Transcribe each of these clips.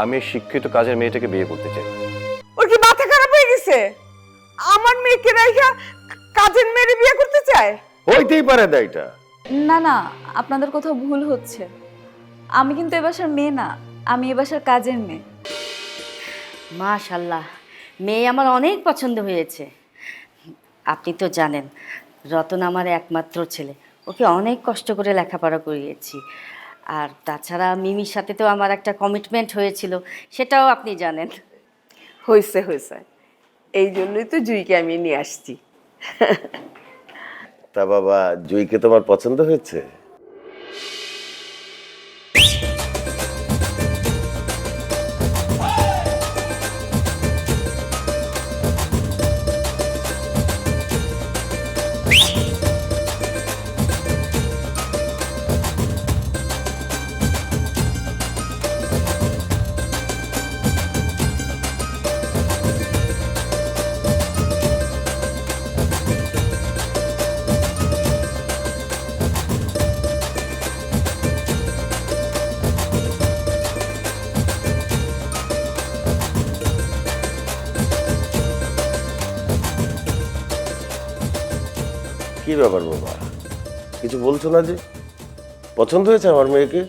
আমি শিক্ষিত কাজের মেয়েটাকে বিয়ে করতে চাই। ওর কি মাথা খারাপ হয়ে গেছে? আমার মেয়েকে রাইখা কাজের মেয়েরে বিয়ে করতে চায়? হইতেই পারে না এটা। না না আপনাদের কোথাও ভুল হচ্ছে। আমি কিন্তু এ বাসার মেয়ে না আমি এ বাসার কাজের মেয়ে। মাশাল্লাহ মেয়ে আমার অনেক পছন্দ হয়েছে। আপনি তো জানেন রতন আমার একমাত্র ছেলে। ওকে অনেক কষ্ট করে লেখাপড়া করিয়েছি। আর তাছাড়া মিমির সাথে তো আমার একটা কমিটমেন্ট হয়েছিল সেটাও আপনি জানেন। হয়েছে হয়েছে। এই জন্যই তো জুইকে আমি নিয়ে আসছি। তা বাবা জুইকে তোমার পছন্দ হয়েছে? কি ব্যাপার বাবা? কিছু বলছো না যে? পছন্দ হয়েছে আমার মেয়েকে?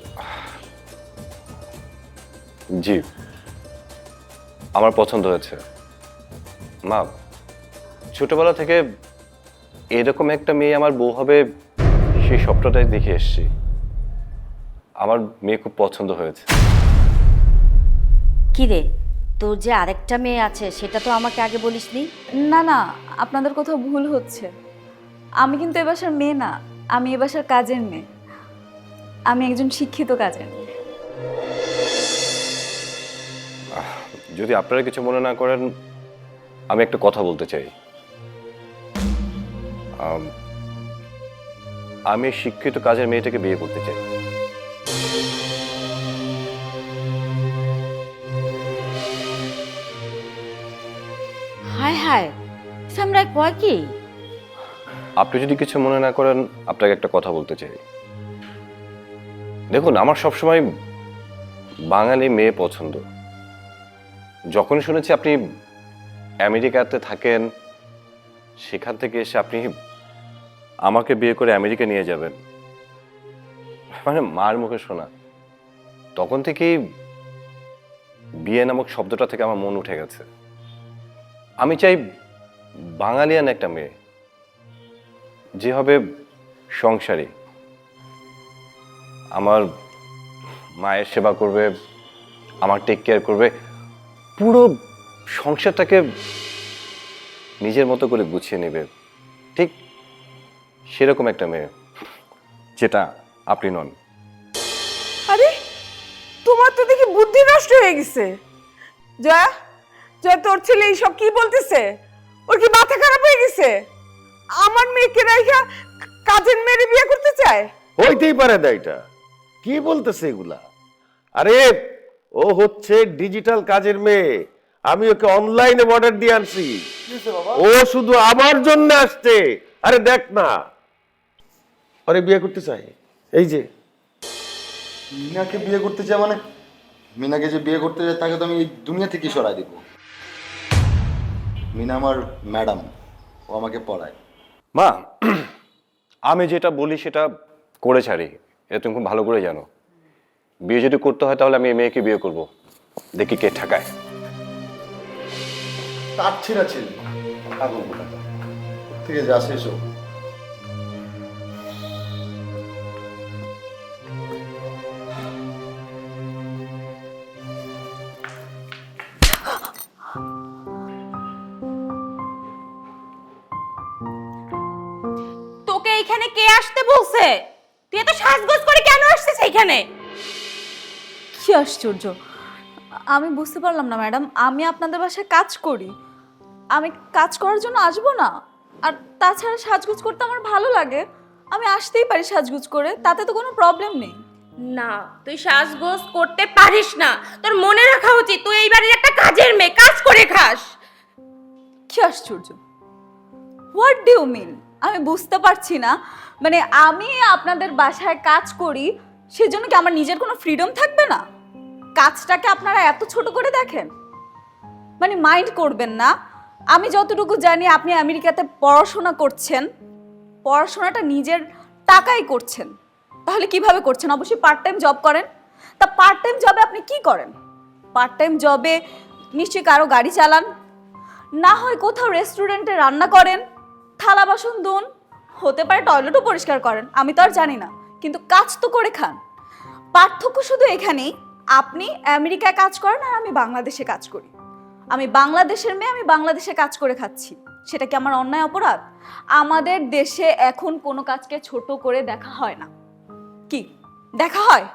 জি। আমার পছন্দ হয়েছে। মা ছোটবেলা থেকে এরকম একটা মেয়ে আমার বউ হবে সেই স্বপ্নটাই দেখে এসেছি। আমার মেয়ে খুব পছন্দ হয়েছে। কি রে? তোর যে আরেকটা মেয়ে আছে সেটা তো আমাকে আগে বলিসনি? না না আপনাদের কোথাও ভুল হচ্ছে। আমি কিন্তু এ বাসার মেয়ে না আমি এ বাসার কাজের মেয়ে। আমি একজন শিক্ষিত কাজের মেয়ে। যদি আপনারা কিছু মনে না করেন আমি একটা কথা বলতে চাই। আমি শিক্ষিত কাজের মেয়েটাকে বিয়ে করতে চাই। হায় হায় সামরায় কয় কি? আপনি যদি কিছু মনে না করেন, আপনাকে একটা কথা বলতে চাই। দেখুন, আমার সবসময় বাঙালি মেয়ে পছন্দ। যখন শুনেছি আপনি আমেরিকাতে থাকেন, সেখান থেকে এসে আপনি আমাকে বিয়ে করে আমেরিকা নিয়ে যাবেন। মানে মার মুখে শোনা। তখন থেকেই বিয়ে নামক শব্দটা থেকে আমার মন উঠে গেছে। আমি চাই বাঙালিয়ান একটা মেয়ে। যে হবে সংসারী। আমার মায়ের সেবা করবে, আমার টেক কেয়ার করবে, পুরো সংসারটাকে নিজের মতো করে গুছিয়ে নেবে। ঠিক সেরকম একটা মেয়ে, যেটা আপনি নন। আরে, তোমার তো দেখি বুদ্ধি নষ্ট হয়ে গেছে। জয়া জয়া, তোর ছেলে এইসব কি বলতেছে? ওর কি মাথা খারাপ হয়ে গেছে? আমার মেয়েকে রাইখা কাজের মেয়েরে বিয়ে করতে চায়? হইতেই পারে এটা। কি বলতেছে এগুলা? আরে ও হচ্ছে ডিজিটাল কাজের মেয়ে। আমি ওকে অনলাইনে অর্ডার দিয়ে আনছি। ও শুধু আমার জন্য আসছে। আরে দেখ না। আরে বিয়ে করতে চাই এই যে। মিনাকে বিয়ে করতে চায় মানে? মিনাকে যে বিয়ে করতে চায় তাকে তো আমি এই দুনিয়া থেকে সরাই দিব। মিনা আমার ম্যাডাম। ও আমাকে পড়ায়। মা, আমি যেটা বলি সেটা করে ছাড়ি। এটা তুমি খুব ভালো করে জানো। বিয়ে যদি করতে হয় তাহলে আমি এই মেয়েকে বিয়ে করব। দেখি কে ঠেকায়। তার ছিল। ছেলে আছে। থেকে এইখানে কে আসতে বলছে? তুই এত সাজগোজ করে কেন আসছিস এখানে? কি আশ্চর্য। আমি বুঝতে পারলাম না ম্যাডাম। আমি আপনাদের বাসায় কাজ করি। আমি কাজ করার জন্য আসব না। আর তাছাড়া সাজগুজ করতে আমার ভালো লাগে। আমি আসতেই পারি সাজগুজ করে তাতে তো কোনো প্রবলেম নেই। না তুই সাজগোজ করতে পারিস না। তোর মনে রাখা উচিত তুই এই বাড়ির একটা কাজের মেয়ে কাজ করে খাস। কি আশ্চর্য। হোয়াট ডু মিন আমি বুঝতে পারছি না। মানে আমি আপনাদের বাসায় কাজ করি, সেজন্য কি আমার নিজের কোনো ফ্রিডম থাকবে না? কাজটাকে আপনারা এত ছোট করে দেখেন। মানে মাইন্ড করবেন না। আমি যতটুকু জানি আপনি আমেরিকাতে পড়াশোনা করছেন। পড়াশোনাটা নিজের টাকাই করছেন। তাহলে কীভাবে করছেন? অবশ্যই পার্ট টাইম জব করেন। তা পার্ট টাইম জবে আপনি কি করেন? পার্ট টাইম জবে নিশ্চয়ই কারও গাড়ি চালান। না হয় কোথাও রেস্টুরেন্টে রান্না করেন। থালা বাসন ধুন, হতে পারে টয়লেটও পরিষ্কার করেন, আমি তো আর জানি না, কিন্তু কাজ তো করে খান। পার্থক্য শুধু এখানেই, আপনি আমেরিকায় কাজ করেন আর আমি বাংলাদেশে কাজ করি। আমি বাংলাদেশের মেয়ে, আমি বাংলাদেশে কাজ করে খাচ্ছি। সেটা কি আমার অন্যায় অপরাধ? আমাদের দেশে এখন কোনো কাজকে ছোট করে দেখা হয় না। কি? দেখা হয়?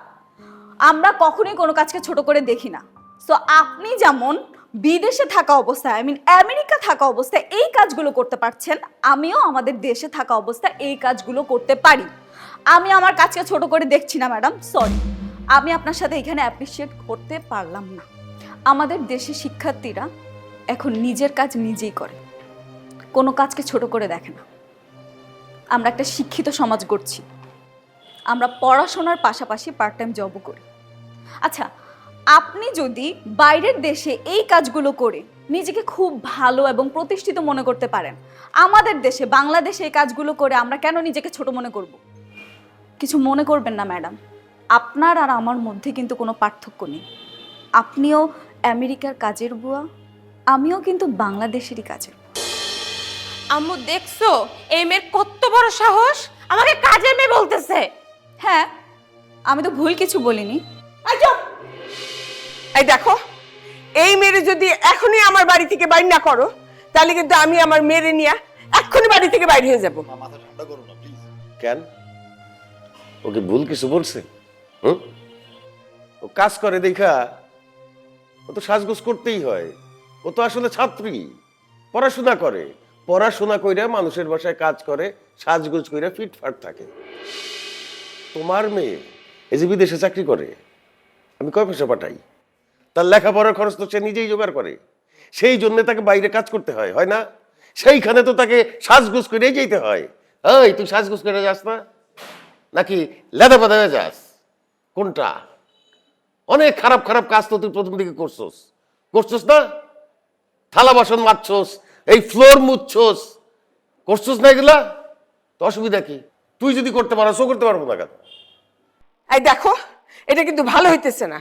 আমরা কখনোই কোনো কাজকে ছোট করে দেখি না। সো আপনি যেমন বিদেশে থাকা অবস্থায় আই মিন আমেরিকা থাকা অবস্থায় এই কাজগুলো করতে পারছেন। আমিও আমাদের দেশে থাকা অবস্থায় এই কাজগুলো করতে পারি। আমি আমার কাজকে ছোট করে দেখছি না ম্যাডাম সরি আমি আপনার সাথে এখানে অ্যাপ্রিসিয়েট করতে পারলাম না। আমাদের দেশে শিক্ষার্থীরা এখন নিজের কাজ নিজেই করে। কোনো কাজকে ছোট করে দেখে না। আমরা একটা শিক্ষিত সমাজ গড়ছি। আমরা পড়াশোনার পাশাপাশি পার্ট টাইম জবও করি। আচ্ছা আপনি যদি বাইরের দেশে এই কাজগুলো করে নিজেকে খুব ভালো এবং প্রতিষ্ঠিত মনে করতে পারেন আমাদের দেশে বাংলাদেশে এই কাজগুলো করে আমরা কেন নিজেকে ছোট মনে করব? কিছু মনে করবেন না ম্যাডাম। আপনার আর আমার মধ্যে কিন্তু কোনো পার্থক্য নেই। আপনিও আমেরিকার কাজের বুয়া আমিও কিন্তু বাংলাদেশেরই কাজের আম্মু দেখছ? এই মেয়ের কত বড় সাহস? আমাকে কাজের মেয়ে বলতেছে। হ্যাঁ আমি তো ভুল কিছু বলিনি। চুপ! এই দেখো এই মেরে যদি এখনই আমার বাড়ি থেকে বাইর না করো তাহলে কিন্তু আমি আমার মেরে নিয়ে এক্ষুনি বাড়ি থেকে বাইর হয়ে যাব। মাথা ঠান্ডা করো না প্লিজ কেন? ওকে ভুল কিছু বলছে? হুম? ও কাজ করে দেখা ও তো সাজগোজ করতেই হয়। ও তো আসলে ছাত্রী পড়াশোনা করে। পড়াশোনা কইরা মানুষের বাসায় কাজ করে সাজগোজ কইরা ফিটফাট থাকে। তোমার মেয়ে এই যে বিদেশে চাকরি করে আমি কয় পয়সা পাঠাই? তার লেখাপড়ার খরচ তো সে নিজেই জোগাড় করে। সেই জন্য তাকে বাইরে কাজ করতে হয় হয় না? সেইখানে তো তাকে সাজগোজ করে যেতে হয়। এই, তুই সাজগোজ করে যাস না? নাকি লেদা হয়ে যাস? কোনটা? অনেক খারাপ খারাপ কাজ তো তুই প্রথম দিকে করছোস। করছস না? থালা বাসন মাজছস, এই ফ্লোর মুছছস। করছস না এগুলা? তো অসুবিধা কি? তুই যদি করতে পারো করতে পারব না কেন? এই দেখো, এটা কিন্তু ভালো হইতেছে না।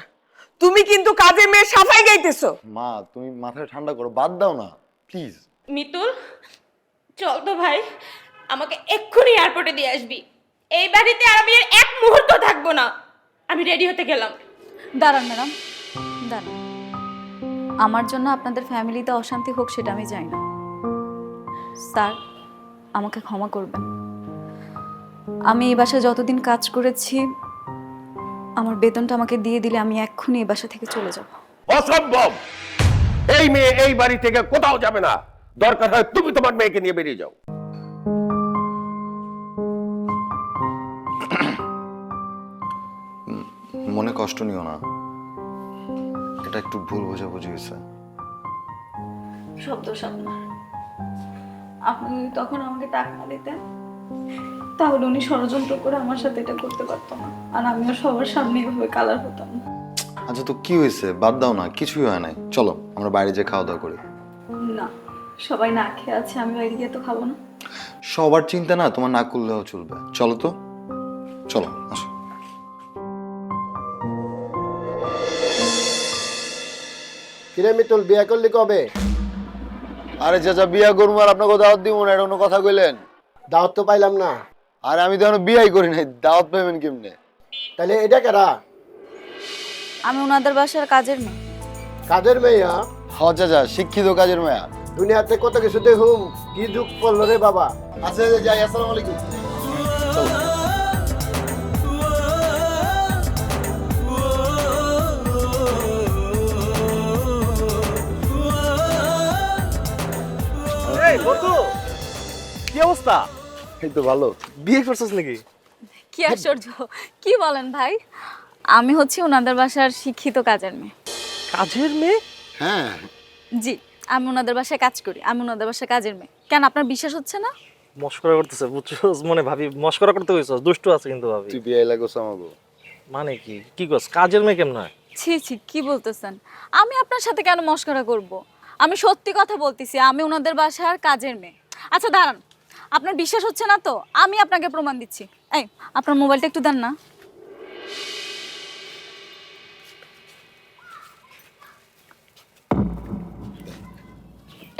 তুমি কিন্তু কাজে মেয়ে সাফাই গাইতেছো। মা তুমি মাথা ঠান্ডা করো বাদ দাও না প্লিজ মিতুল চল তো ভাই আমাকে এক্ষুনি এয়ারপোর্টে দিয়ে আসবি। এই বাড়িতে আর আমি এক মুহূর্ত থাকব না। আমি রেডি হতে গেলাম। দাঁড়ান ম্যাডাম দাঁড়ান। আমার জন্য আপনাদের ফ্যামিলিতে অশান্তি হোক সেটা আমি চাই না। স্যার আমাকে ক্ষমা করবেন। আমি এই বাসায় যতদিন কাজ করেছি আমার বেতনটা আমাকে দিয়ে দিলে আমি এক্ষুনি এই বাসা থেকে চলে যাব। অসম্ভব! এই মেয়ে এই বাড়ি থেকে কোথাও যাবে না। দরকার হয় তুমি তোমার মেয়েকে নিয়ে বেরিয়ে যাও। মনে কষ্ট নিও না। এটা একটু ভুল বোঝাবুঝি হয়েছে। সব দোষ আপনার। আপনি তখন আমাকে টাকা দিতেন? তাহলে উনি ষড়যন্ত্র করে আমার সাথে এটা করতে পারতো না। আর আমিও সবার সামনে এভাবে কালার হতাম। না আচ্ছা তো কি হয়েছে? বাদ দাও না কিছুই হয় নাই। চলো আমরা বাইরে যেয়ে খাওয়া দাওয়া করি। না সবাই না খেয়ে আছে আমি বাইরে গিয়ে তো খাব না। সবার চিন্তা না তোমার না করলেও চলবে। চলো তো। চলো আসো। কিরে মিতুল বিয়ে করলি কবে? আরে চাচা বিয়া করব আর আপনাকে দাওয়াত দিব না এটা কোনো কথা কইলেন? দাওয়াত তো পাইলাম না। আরে আমি তো এখনও বিয়াই করি নাই দাওয়াত পাইবেন কেমনে? তাহলে এটা কেরা? আমি ওনাদের বাসার কাজের মেয়ে। কাজের মেয়ে হ্যাঁ? হ চাচা শিক্ষিত কাজের মায়া। দুনিয়াতে কত কিছু দেখুম কি যুগ পড়ল রে বাবা? আচ্ছা যাই আসসালামু আলাইকুম। এই বন্ধু কি অবস্থা? এই তো ভালো। বিয়ে করছিস নাকি? কি আশ্চর্য কি বলেন ভাই? আমি হচ্ছি ওনাদের বাসার শিক্ষিত কাজের মেয়ে। কাজের মেয়ে? হ্যাঁ। জি আমি ওনাদের বাসায় কাজ করি আমি ওনাদের বাসায় কাজের মেয়ে। কেন আপনার বিশ্বাস হচ্ছে না? মস্করা করতেছে বুঝছস? মনে ভাবি মস্করা করতে কইছস দুষ্টু আছে কিন্তু ভাবি। তুই বিয়ে লাগোস আমাকে মানে কি? কি করছ কাজের মেয়ে কেমন? হয় ছি ছি কি বলতেছেন? আমি আপনার সাথে কেন মস্করা করব? আমি সত্যি কথা বলতেছি আমি ওনাদের বাসার কাজের মেয়ে। আচ্ছা দাঁড়ান আপনার বিশ্বাস হচ্ছে না তো? আমি আপনাকে প্রমাণ দিচ্ছি। এই আপনার মোবাইলটা একটু দেন না।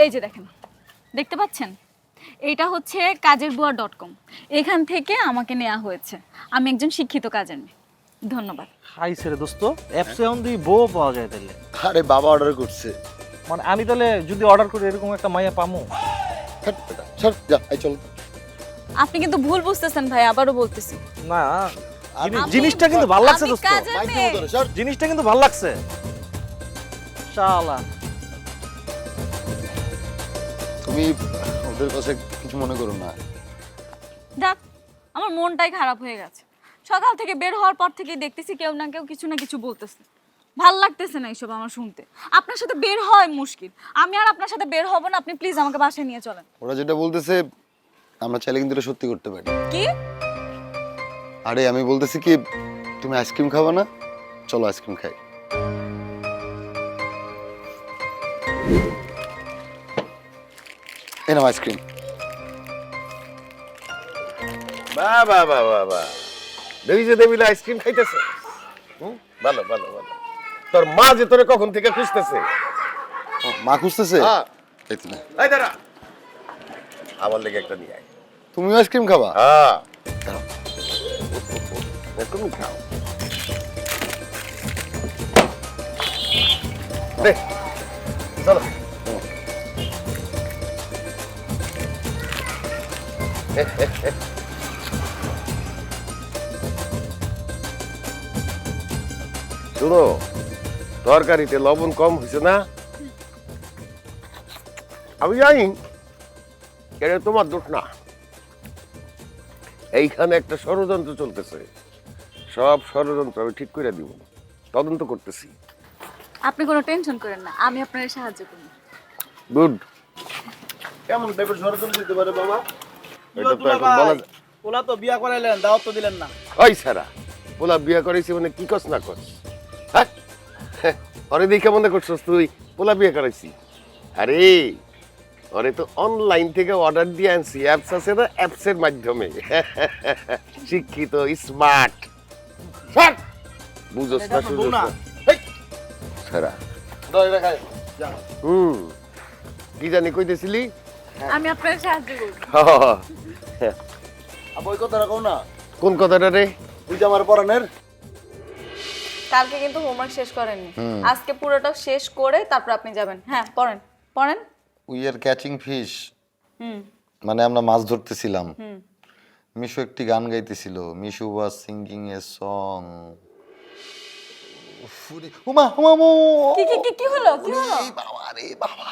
এই যে দেখেন দেখতে পাচ্ছেন? এটা হচ্ছে কাজের বুয়া ডট কম। এখান থেকে আমাকে নেওয়া হয়েছে। আমি একজন শিক্ষিত কাজের মেয়ে। ধন্যবাদ। হাই রে দোস্ত অ্যাপসে এখন তুই বউ পাওয়া যায় তাহলে আরে বাবা অর্ডার করছে। মানে আমি তাহলে যদি অর্ডার করি এরকম একটা মাইয়া পামু? ছাড় যা এই চল আপনি কিন্তু ভুল বুঝতেছেন ভাই আবারও বলতেছি। না জিনিসটা কিন্তু ভালো লাগছে দোস্ত। জিনিসটা কিন্তু ভালো লাগছে। শালা তুমি ওদের কাছে কিছু মনে করো না। দেখ আমার মনটাই খারাপ হয়ে গেছে। সকাল থেকে বের হওয়ার পর থেকেই দেখতেছি কেউ না কেউ কিছু না কিছু বলতেছে। ভালো লাগতেছে না এইসব আমার শুনতে। আপনার সাথে বের হয় মুশকিল। আমি আর আপনার সাথে বের হব না আপনি প্লিজ আমাকে বাসায় নিয়ে চলেন। ওরা যেটা বলতেছে আমরা চাইলে কিন্তু এটা সত্যি করতে পারি। কি? আরে আমি বলতেছি কি তুমি আইসক্রিম খাবে না? চলো আইসক্রিম খাই। Enam ice cream. বা বা বা বা বা যে দেবিলা আইসক্রিম খাইতেছে। হুম ভালো ভালো ভালো। তোর মা যে তোরে কখন থেকে খুঁজতেছে? মা খুঁজতেছে? হ্যাঁ। এই দাঁড়া। আমার লেগে একটা নিয়ে আয়। তুমিও আইসক্রিম খাবা? হ্যাঁ। খাও। দে। চলো। শুনো তরকারিতে লবণ কম হয়েছে না? আমি জানি এটা তোমার দোষ না। এইখানে একটা ষড়যন্ত্র চলতেছে। সব ষড়যন্ত্র আমি ঠিক করে দিব। তদন্ত করতেছি। আপনি কোনো টেনশন করেন না আমি আপনার সাহায্য করব। গুড। কেমন টাইপের ষড়যন্ত্র দিতে পারে বাবা এটা তো এখন বলা যায়- ওলা তো বিয়া করাইলেন দাওয়াত তো দিলেন না। ওই সারা বলা বিয়া করাইছি মানে কি কস না কস? অরে দেখে মনে করছস তুই? পোলা বিয়ে করাইছি। আরে অরে তো অনলাইন থেকে অর্ডার দিয়ে আনছি। অ্যাপস আছে না? অ্যাপসের মাধ্যমে। শিক্ষিত স্মার্ট বুঝোস না হেই, সারা হুম। কি জানি কইতেছিলি? আমি আপনার সাহায্য করব। ওই কথাটা কও না। কোন কথাটা রে? যে আমার পরানের? কালকে কিন্তু হোমওয়ার্ক শেষ করেননি। আজকে পুরোটা শেষ করে তারপর আপনি যাবেন। হ্যাঁ পড়েন। পড়েন? We are catching fish hmm. মানে আমরা মাছ ধরতেছিলাম। মিশু একটি গান গাইতেছিল। Mishu was singing a song Uma উমা উমা, উমা, কি কি কি কি হলো? কি হলো? বাবা রে বাবা।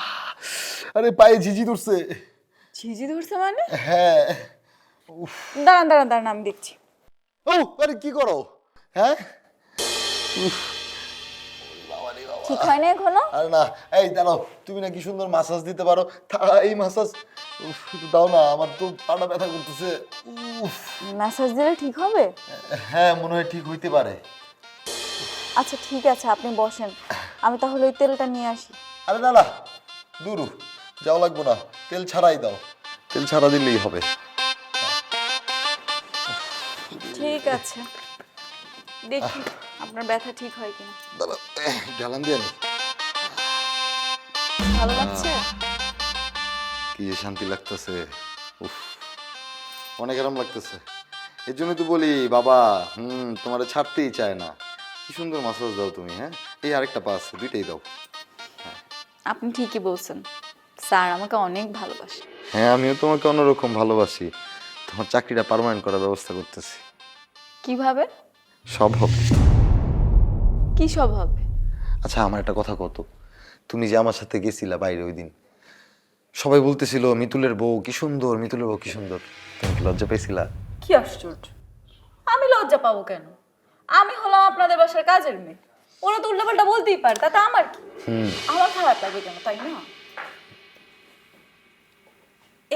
আরে পায়ে ঝিঝি ধরছে। ঝিঝি ধরছে মানে? হ্যাঁ। দাঁড়ান দাঁড়ান দাঁড়ান আমি দেখছি। ও আরে কি করো? হ্যাঁ? ঠিক হয় না এখনও? আরে না এই দাঁড়াও তুমি না কি সুন্দর মাসাজ দিতে পারো। এই মাসাজ উফ, দাও না আমার তো পাটা ব্যথা করতেছে। উফ। ম্যাসাজ দিলে ঠিক হবে? হ্যাঁ মনে হয় ঠিক হইতে পারে। আচ্ছা ঠিক আছে আপনি বসেন। আমি তাহলে ওই তেলটা নিয়ে আসি। আরে না না দূর। যাও লাগবো না। তেল ছাড়াই দাও। তেল ছাড়া দিলেই হবে। ঠিক আছে। দেখি। আপনার ব্যথা ঠিক হয় কিনা? দাঁড়া ঢালান দিয়ে নি ভালো লাগছে? কি যে শান্তি লাগতেছে উফ। অনেক আরাম লাগতেছে। এর জন্য তো বলি বাবা হুম তোমার ছাড়তেই চায় না। কি সুন্দর মাসাজ দাও তুমি হ্যাঁ? এই আরেকটা পা আছে দুইটাই দাও। আপনি ঠিকই বলছেন। স্যার আমাকে অনেক ভালোবাসে। হ্যাঁ আমিও তোমাকে অন্যরকম ভালোবাসি। তোমার চাকরিটা পার্মানেন্ট করার ব্যবস্থা করতেছি। কীভাবে? সব হবে কি সব হবে? আচ্ছা আমার একটা কথা কত তুমি যে আমার সাথে গেছিলা বাইরে ওই দিন সবাই বলতেছিল মিতুলের বউ কি সুন্দর মিতুলের বউ কি সুন্দর। তুমি কি লজ্জা পেয়েছিলা? কি আশ্চর্য। আমি লজ্জা পাবো কেন? আমি হলাম আপনাদের বাসার কাজের মেয়ে। ওরা তো উল্টাপাল্টা বলতেই পারে তাতে আমার কি? আমার খারাপ লাগে কেন তাই না?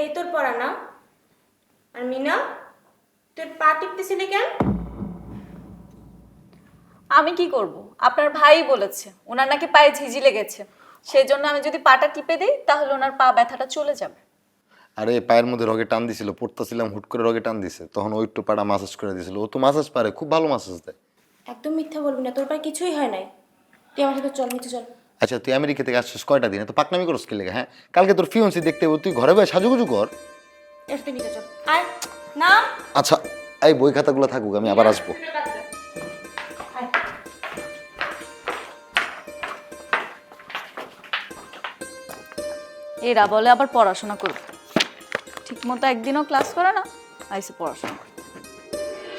এই তোর পড়া না? আর মিনা তোর পা টিপতেছিলি কেন? আমি কি করব? আপনার ভাই বলেছে ওনার নাকি পায়ে ঝিঝি লেগেছে। সেই জন্য আমি যদি পাটা টিপে দিই তাহলে ওনার পা ব্যথাটা চলে যাবে। আরে পায়ের মধ্যে রগে টান দিছিল পড়তেছিলাম হুট করে রগে টান দিছে। তখন ওই একটু পাড়া মাসাজ করে দিছিল। ও তো মাসাজ পারে খুব ভালো মাসাজ দেয়। একদম মিথ্যা বলবি না তোর পায়ে কিছুই হয় নাই। তুই আমার সাথে চল নিচে চল। আচ্ছা তুই আমেরিকা থেকে আসছিস কয়টা দিনে? তো পাকনামি করস কি লেগে হ্যাঁ? কালকে তোর ফিউন্সি দেখতে হবে তুই ঘরে বসে সাজুগুজু কর। এর সাথে নিচে চল। আয় না আচ্ছা এই বই খাতাগুলো থাকুক আমি আবার আসব। এরা বলে আবার পড়াশোনা করবে। ঠিক মতো একদিনও ক্লাস করে না আইসে পড়াশোনা করে